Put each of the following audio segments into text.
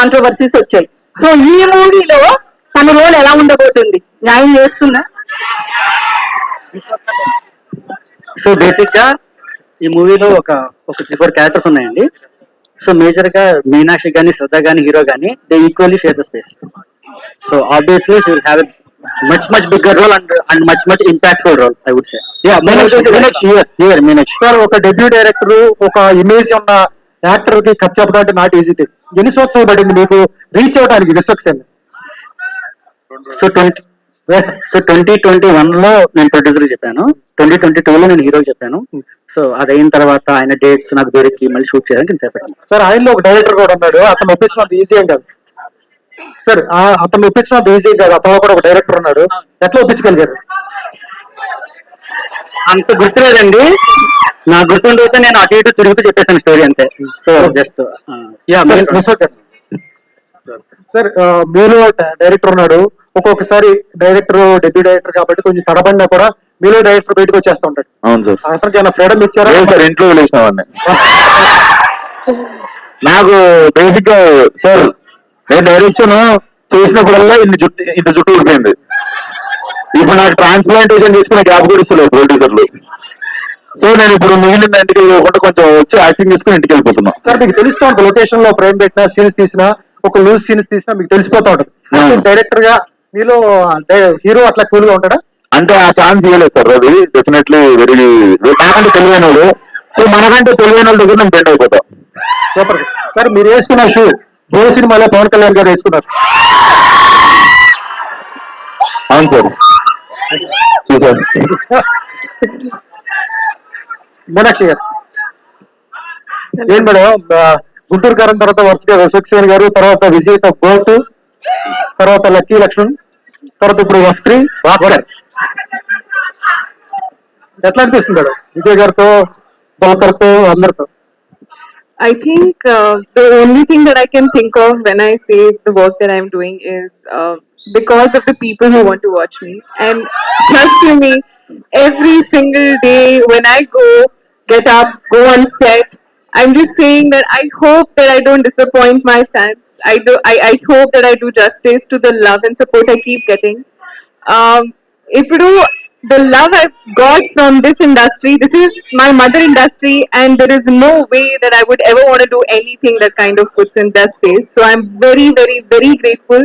Controversies వచ్చాయి. So ఈ మూవీలో తన రోల్ ఎలా ఉండబోతుంది? న్యాయం చేస్తుందా సో బేసిక్గా ఈ మూవీలో ఒక ఒక త్రీ ఫోర్ క్యారెక్టర్స్ ఉన్నాయండి. సో మేజర్గా మీనాక్షి గానీ శ్రద్ధ గానీ హీరో గానీ they equally share the space so obviously she will have much much bigger role and and much much impactful role I would say Meenakshi sir ఒక డెబ్యూ డైరెక్టర్ ఒక image ఉన్న యాక్టర్కి ఖర్చు చెప్పడం అంటే నాట్ ఈజీ థింగ్ ఎన్ని సంవత్సరాలు పడింది మీకు? రీచ్ అవడానికి Vishwaksen so twenty so twenty twenty వన్లో నేను ప్రొడ్యూసర్ చెప్పాను. ట్వంటీ ట్వంటీ టూ లో నేను హీరో చెప్పాను. సో అది అయిన తర్వాత ఆయన డేట్స్ నాకు దొరికి మళ్ళీ షూట్ చేయడానికి నేను చేపట్టాను సార్ ఆయనలో ఒక డైరెక్టర్ కూడా ఉన్నాడు. అతను ఒప్పించడం ఈజీ ఏం కాదు. సార్ అతను ఒప్పించడం ఈజీ కాదు. అతను కూడా ఒక డైరెక్టర్ ఉన్నాడు. ఎట్లా ఒప్పించగలిగారు? అంత గుర్తులేదండి. నా గుర్తుండితే నేను అటు ఇటు తిరుగుతూ చెప్పేసాను స్టోరీ అంతే. సో జస్ట్ యా సార్, మీలో డైరెక్టర్ ఉన్నాడు. ఒక్కొక్కసారి డైరెక్టర్ డెబ్యూ డైరెక్టర్ కాబట్టి కొంచెం తడబడినా కూడా మీలో డైరెక్టర్ బయటకు వచ్చేస్తా ఉంటాడు. అవును సార్. అతనికి ఏమైనా ఫ్రీడమ్ ఇచ్చారా? సార్ ఇంట్లో వదిలేసిన వాడిని. నాకు బేసిక్గా సార్ నేను డైరెక్షన్ చేసినప్పుడల్లా ఇన్ని జుట్టు ఇంత జుట్టు ఊడిపోయింది. ఇప్పుడు నాకు ట్రాన్స్ప్లాంటేషన్ తీసుకునే గ్యాప్ కూడా ఇస్తలేదు ప్రొడ్యూసర్లు సో నేను ఇప్పుడు మిగిలిన ఇంటికి వెళ్ళకుండా కొంచెం వచ్చి యాక్టింగ్ చేసుకుని ఇంటికి వెళ్ళిపోతున్నా. సార్ మీకు తెలుస్తూ ఉంటుంది లొకేషన్లో ఫ్రేమ్ పెట్టినా సీన్స్ తీసినా ఒక లూజ్ సీన్స్ తీసినా మీకు తెలిసిపోతా ఉంటుంది. డైరెక్టర్గా మీలో హీరో అట్లా కూల్గా ఉంటాడా? అంటే ఆ ఛాన్స్ ఇవ్వలేదు సార్ అది డెఫినెట్లీ వెరీ నాకంటే తెలివైన వాడు. సో మనకంటే తెలివైన వాళ్ళ దగ్గర నేను బెండ్ అయిపోతా. సూపర్ సార్ సార్ మీరు వేసుకున్న షూ ఏ సినిమాలో పవన్ కళ్యాణ్ గారు వేసుకున్నారు. అవును సార్ చూసాను మీనాక్షి గారు. ఏం మేడం గుంటూరు గారి తర్వాత వరుసగా విశ్వక్సేన్ గారు తర్వాత విజేత బోట్ తర్వాత లక్కీ లక్ష్మణ్ తర్వాత ఇప్పుడు ఎఫ్ త్రీ భాస్కర్. ఎట్లా అనిపిస్తుంది మేడం? విజయ్ గారితో దోకర్ అందరితో? I think uh, the only thing that I can think of when I say the work that I'm doing is uh, because of the people who want to watch me. And trust me, every single day when I go, get up, go on set, I'm just saying that I hope that I don't disappoint my fans. I do. I, I hope that I do justice to the love and support I keep getting. Um, ఇప్పుడు the love I've got from this industry, this is my mother industry, and there is no way that I would ever want to do anything that kind of puts in that space. So I'm very, very, very grateful.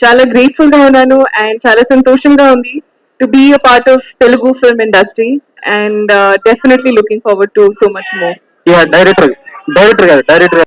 చాలా grateful గా ఉన్నాను and చాలా సంతోషంగా ఉంది to be a part of Telugu film industry and definitely looking forward to so much more yeah director director గారు director